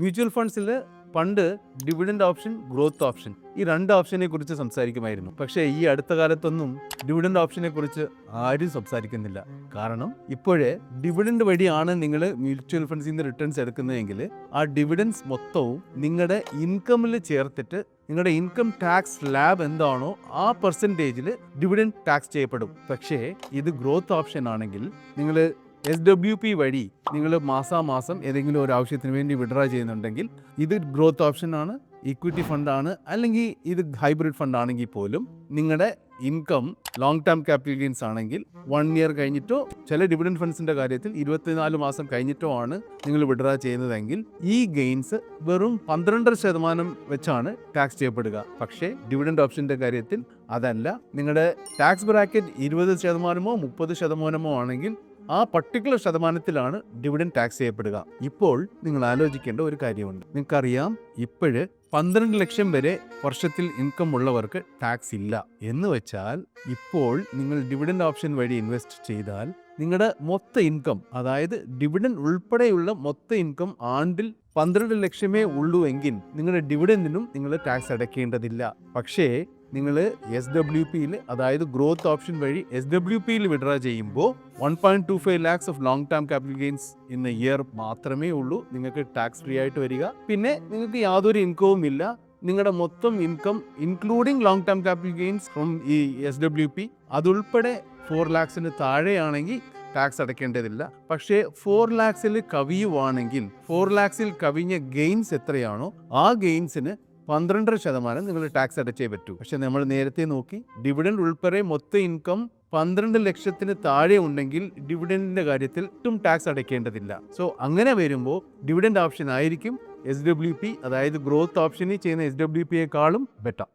Mutual ഫണ്ട്സിൽ പണ്ട് dividend option growth option ഈ രണ്ട് ഓപ്ഷനെ കുറിച്ച് സംസാരിക്കുമായിരുന്നു. പക്ഷേ ഈ അടുത്ത കാലത്തൊന്നും ഡിവിഡൻഡ് ഓപ്ഷനെ കുറിച്ച് ആരും സംസാരിക്കുന്നില്ല. കാരണം ഇപ്പോഴേ ഡിവിഡൻഡ് വഴിയാണ് നിങ്ങൾ മ്യൂച്വൽ ഫണ്ട്സിൽ നിന്ന് റിട്ടേൺസ് എടുക്കുന്നതെങ്കിൽ ആ ഡിവിഡൻസ് മൊത്തവും നിങ്ങളുടെ ഇൻകമിൽ ചേർത്തിട്ട് നിങ്ങളുടെ ഇൻകം ടാക്സ് ലാബ് എന്താണോ ആ പെർസെന്റേജിൽ ഡിവിഡൻഡ് ടാക്സ് ചെയ്യപ്പെടും. പക്ഷേ ഇത് ഗ്രോത്ത് ഓപ്ഷൻ ആണെങ്കിൽ നിങ്ങൾ എസ് ഡബ്ല്യു പി വഴി നിങ്ങൾ മാസാമാസം ഏതെങ്കിലും ഒരു ആവശ്യത്തിന് വേണ്ടി വിഡ്രാ ചെയ്യുന്നുണ്ടെങ്കിൽ ഇത് ഗ്രോത്ത് ഓപ്ഷൻ ആണ് ഇക്വിറ്റി ഫണ്ടാണ് അല്ലെങ്കിൽ ഇത് ഹൈബ്രിഡ് ഫണ്ട് ആണെങ്കിൽ പോലും നിങ്ങളുടെ income long term capital gains ആണെങ്കിൽ വൺ ഇയർ കഴിഞ്ഞിട്ടോ ചില ഡിവിഡൻഡ് ഫണ്ട്സിന്റെ കാര്യത്തിൽ ഇരുപത്തിനാല് മാസം കഴിഞ്ഞിട്ടോ ആണ് നിങ്ങൾ വിഡ്രാ ചെയ്യുന്നതെങ്കിൽ ഈ ഗെയിൻസ് വെറും പന്ത്രണ്ടര ശതമാനം വെച്ചാണ് ടാക്സ് ചെയ്യപ്പെടുക. പക്ഷേ ഡിവിഡൻഡ് ഓപ്ഷന്റെ കാര്യത്തിൽ അതല്ല നിങ്ങളുടെ ടാക്സ് ബ്രാക്കറ്റ് ഇരുപത് ശതമാനമോ മുപ്പത് ശതമാനമോ ആണെങ്കിൽ ആ പർട്ടിക്കുലർ ശതമാനത്തിലാണ് ഡിവിഡൻ ടാക്സ് ചെയ്യപ്പെടുക. ഇപ്പോൾ നിങ്ങൾ ആലോചിക്കേണ്ട ഒരു കാര്യമുണ്ട്. നിങ്ങൾക്കറിയാം ഇപ്പോഴ് പന്ത്രണ്ട് ലക്ഷം വരെ വർഷത്തിൽ ഇൻകം ഉള്ളവർക്ക് ടാക്സ് ഇല്ല. എന്ന് വെച്ചാൽ ഇപ്പോൾ നിങ്ങൾ ഡിവിഡൻ ഓപ്ഷൻ വഴി ഇൻവെസ്റ്റ് ചെയ്താൽ നിങ്ങളുടെ മൊത്ത ഇൻകം അതായത് ഡിവിഡൻ ഉൾപ്പെടെയുള്ള മൊത്ത ഇൻകം ആണ്ടിൽ പന്ത്രണ്ട് ലക്ഷമേ ഉള്ളൂ എങ്കിൽ നിങ്ങളുടെ ഡിവിഡന്റിനും നിങ്ങൾ ടാക്സ് അടയ്ക്കേണ്ടതില്ല. പക്ഷേ നിങ്ങൾ എസ് ഡബ്ല്യു പിയിൽ അതായത് ഗ്രോത്ത് ഓപ്ഷൻ വഴി എസ് ഡബ്ല്യു പിയിൽ വിഡ്രാ ചെയ്യുമ്പോൾ one point two five lakhs of long term capital gains in a year മാത്രമേ ഉള്ളൂ. നിങ്ങൾക്ക് ടാക്സ് ഫ്രീ ആയിട്ട് വരിക. പിന്നെ നിങ്ങൾക്ക് യാതൊരു ഇൻകവും ഇല്ല. നിങ്ങളുടെ മൊത്തം income including long term capital gains from ഈ എസ് ഡബ്ല്യു പി അതുൾപ്പെടെ ഫോർ ലാക്സിന് താഴെയാണെങ്കിൽ ടാക്സ് അടയ്ക്കേണ്ടതില്ല. പക്ഷേ ഫോർ ലാക്സിൽ കവിയുവാണെങ്കിൽ ഫോർ ലാക്സിൽ കവിഞ്ഞ ഗെയിൻസ് എത്രയാണോ ആ ഗെയിൻസിന് പന്ത്രണ്ടര ശതമാനം നിങ്ങൾ ടാക്സ് അടച്ചേ പറ്റൂ. പക്ഷെ നമ്മൾ നേരത്തെ നോക്കി ഡിവിഡൻഡ് ഉൾപ്പെടെ മൊത്തം ഇൻകം പന്ത്രണ്ട് ലക്ഷത്തിന് താഴെ ഉണ്ടെങ്കിൽ ഡിവിഡൻഡിന്റെ കാര്യത്തിൽ ഒട്ടും ടാക്സ് അടയ്ക്കേണ്ടതില്ല. സോ അങ്ങനെ വരുമ്പോൾ ഡിവിഡൻഡ് ഓപ്ഷൻ ആയിരിക്കും എസ് ഡബ്ല്യു പി അതായത് ഗ്രോത്ത് ഓപ്ഷനിൽ ചെയ്യുന്ന എസ് ഡബ്ല്യു പിയെക്കാളും ബെറ്റർ